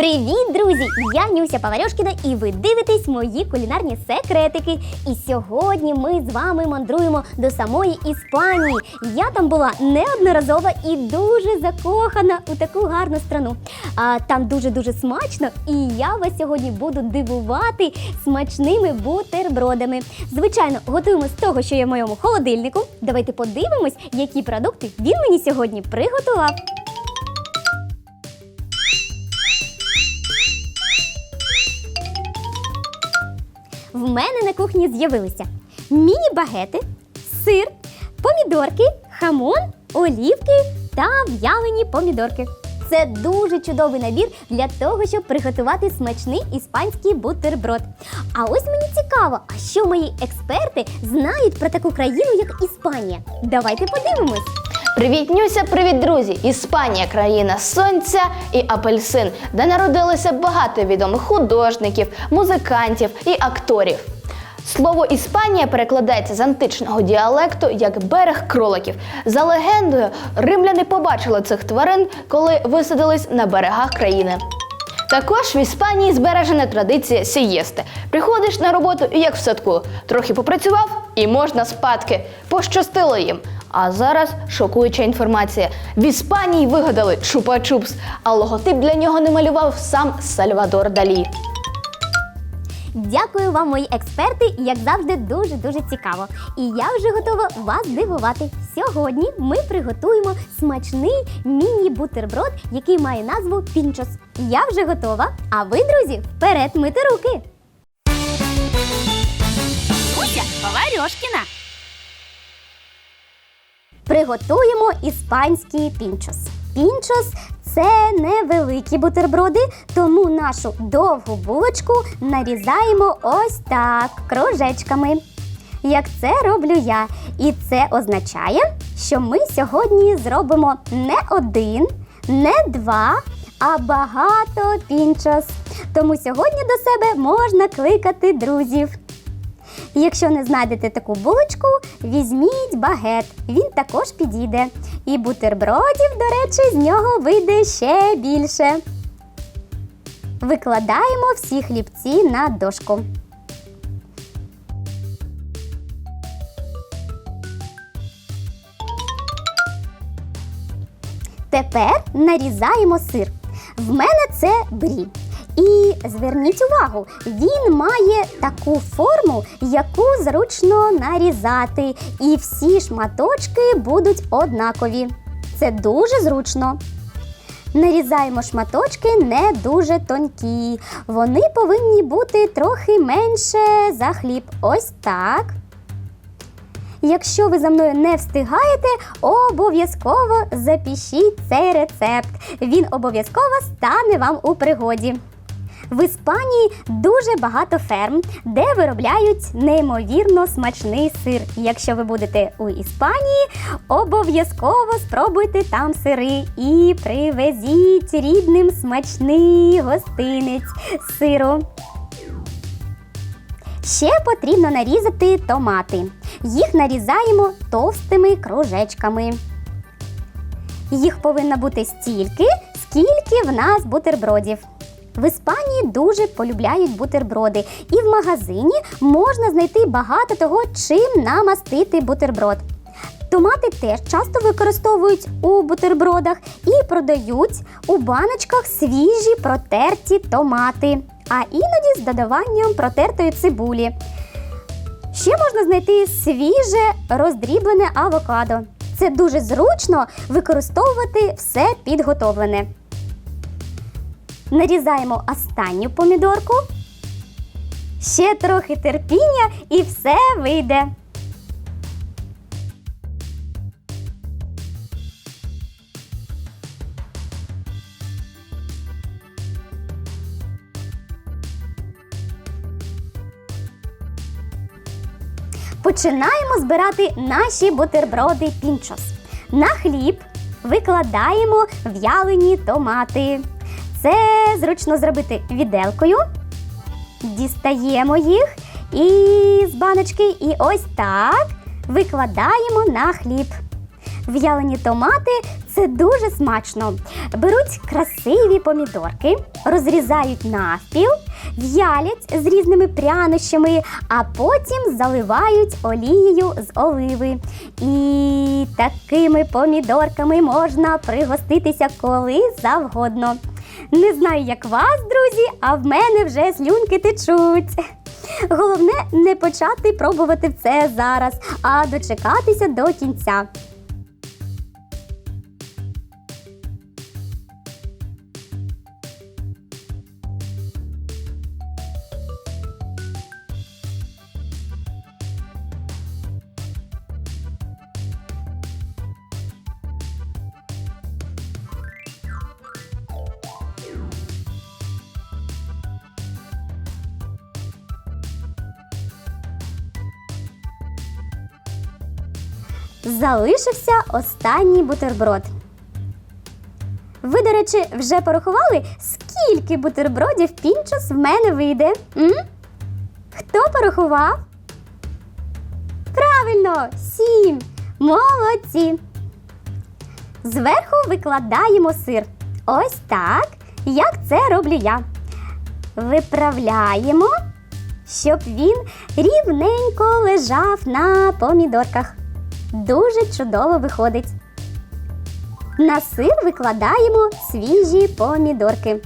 Привіт, друзі! Я Нюся Паварьошкіна і ви дивитесь мої кулінарні секретики. І сьогодні ми з вами мандруємо до самої Іспанії. Я там була неодноразово і дуже закохана у таку гарну страну. А там дуже-дуже смачно, і я вас сьогодні буду дивувати смачними бутербродами. Звичайно, готуємо з того, що є в моєму холодильнику. Давайте подивимось, які продукти він мені сьогодні приготував. В мене на кухні з'явилися міні-багети, сир, помідорки, хамон, олівки та в'ялені помідорки. Це дуже чудовий набір для того, щоб приготувати смачний іспанський бутерброд. А ось мені цікаво, а що мої експерти знають про таку країну, як Іспанія. Давайте подивимось. Привіт, Нюся, привіт, друзі! Іспанія країна сонця і апельсин, де народилося багато відомих художників, музикантів і акторів. Слово Іспанія перекладається з античного діалекту як берег кроликів. За легендою, римляни побачили цих тварин, коли висадились на берегах країни. Також в Іспанії збережена традиція сієсти. Приходиш на роботу, як в садку, трохи попрацював і можна спадки. Пощастило їм. А зараз шокуюча інформація. В Іспанії вигадали чупа-чупс, а логотип для нього не малював сам Сальвадор Далі. Дякую вам, мої експерти, як завжди, дуже дуже цікаво. І я вже готова вас дивувати. Сьогодні ми приготуємо смачний міні-бутерброд, який має назву пінчос. Я вже готова. А ви, друзі, вперед мити руки! Нюся Паварьошкіна. Приготуємо іспанський пінчос. Пінчос це невеликі бутерброди, тому нашу довгу булочку нарізаємо ось так кружечками. Як це роблю я. І це означає, що ми сьогодні зробимо не один, не два, а багато пінчос. Тому сьогодні до себе можна кликати друзів. Якщо не знайдете таку булочку, візьміть багет, він також підійде. І бутербродів, до речі, з нього вийде ще більше. Викладаємо всі хлібці на дошку. Тепер нарізаємо сир. В мене це брі. І зверніть увагу, він має таку форму, яку зручно нарізати, і всі шматочки будуть однакові. Це дуже зручно. Нарізаємо шматочки не дуже тонкі. Вони повинні бути трохи менше за хліб. Ось так. Якщо ви за мною не встигаєте, обов'язково запишіть цей рецепт. Він обов'язково стане вам у пригоді. В Іспанії дуже багато ферм, де виробляють неймовірно смачний сир. Якщо ви будете у Іспанії, обов'язково спробуйте там сири і привезіть рідним смачний гостинець сиру. Ще потрібно нарізати томати. Їх нарізаємо товстими кружечками. Їх повинно бути стільки, скільки в нас бутербродів. В Іспанії дуже полюбляють бутерброди, і в магазині можна знайти багато того, чим намастити бутерброд. Томати теж часто використовують у бутербродах і продають у баночках свіжі протерті томати, а іноді з додаванням протертої цибулі. Ще можна знайти свіже роздріблене авокадо. Це дуже зручно використовувати все підготовлене. Нарізаємо останню помідорку. Ще трохи терпіння і все вийде. Починаємо збирати наші бутерброди пінчос. На хліб викладаємо в'ялені томати. Це зручно зробити віделкою. Дістаємо їх і з баночки, і ось так викладаємо на хліб. В'ялені томати це дуже смачно. Беруть красиві помідорки, розрізають навпіл, в'ялять з різними прянощами, а потім заливають олією з оливи. І такими помідорками можна пригоститися коли завгодно. Не знаю, як вас, друзі, а в мене вже слюнки течуть. Головне не почати пробувати це зараз, а дочекатися до кінця. Залишився останній бутерброд. Ви, до речі, вже порахували, скільки бутербродів пінчос в мене вийде? М? Хто порахував? Правильно, сім. Молодці. Зверху викладаємо сир. Ось так, як це роблю я. Виправляємо, щоб він рівненько лежав на помідорках. Дуже чудово виходить. На сир викладаємо свіжі помідорки.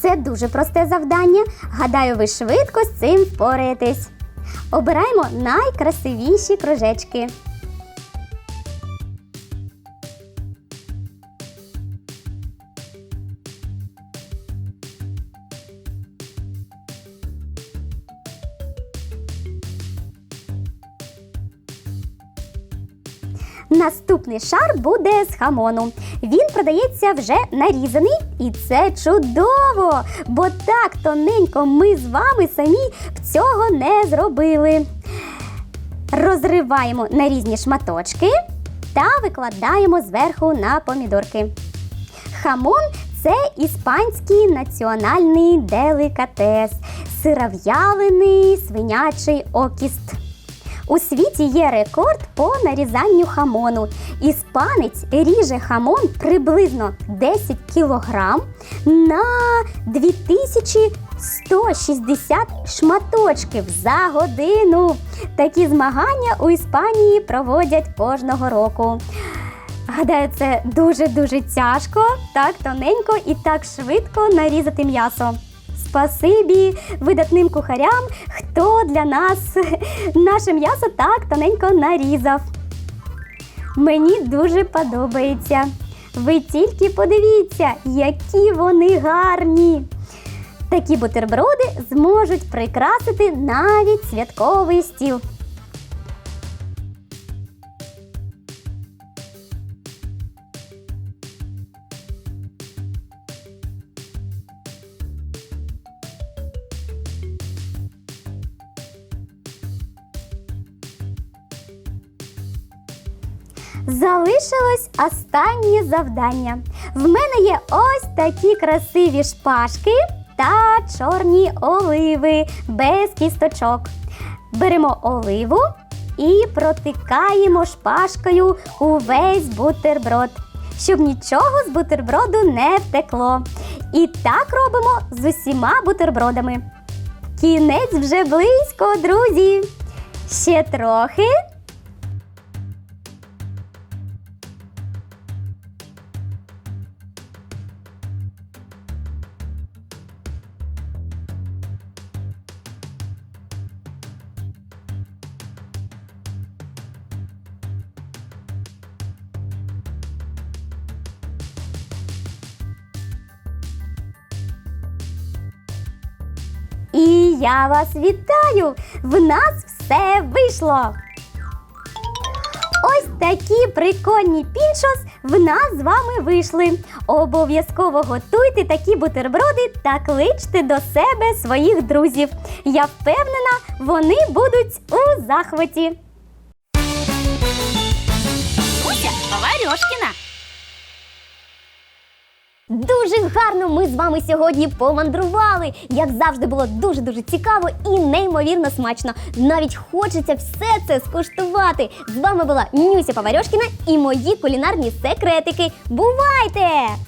Це дуже просте завдання. Гадаю, ви швидко з цим впораєтесь. Обираємо найкрасивіші кружечки. Наступний шар буде з хамону. Він продається вже нарізаний, і це чудово! Бо так тоненько ми з вами самі б цього не зробили. Розриваємо на різні шматочки та викладаємо зверху на помідорки. Хамон це іспанський національний делікатес, сиров'ялений свинячий окіст. У світі є рекорд по нарізанню хамону. Іспанець ріже хамон приблизно 10 кілограм на 2160 шматочків за годину. Такі змагання у Іспанії проводять кожного року. Гадаю, це дуже-дуже тяжко, так тоненько і так швидко нарізати м'ясо. Спасибі видатним кухарям, хто для нас наше м'ясо так тоненько нарізав. Мені дуже подобається. Ви тільки подивіться, які вони гарні. Такі бутерброди зможуть прикрасити навіть святковий стіл. Залишилось останнє завдання. В мене є ось такі красиві шпажки та чорні оливи без кісточок. Беремо оливу і протикаємо шпажкою увесь бутерброд, щоб нічого з бутерброду не втекло. І так робимо з усіма бутербродами. Кінець вже близько, друзі. Ще трохи. Я вас вітаю! В нас все вийшло! Ось такі прикольні піншос в нас з вами вийшли. Обов'язково готуйте такі бутерброди та кличте до себе своїх друзів. Я впевнена, вони будуть у захваті. Уся Поварьошкіна. Дуже гарно ми з вами сьогодні помандрували. Як завжди, було дуже дуже цікаво і неймовірно смачно. Навіть хочеться все це скуштувати. З вами була Нюся Поварьошкіна і мої кулінарні секретики. Бувайте!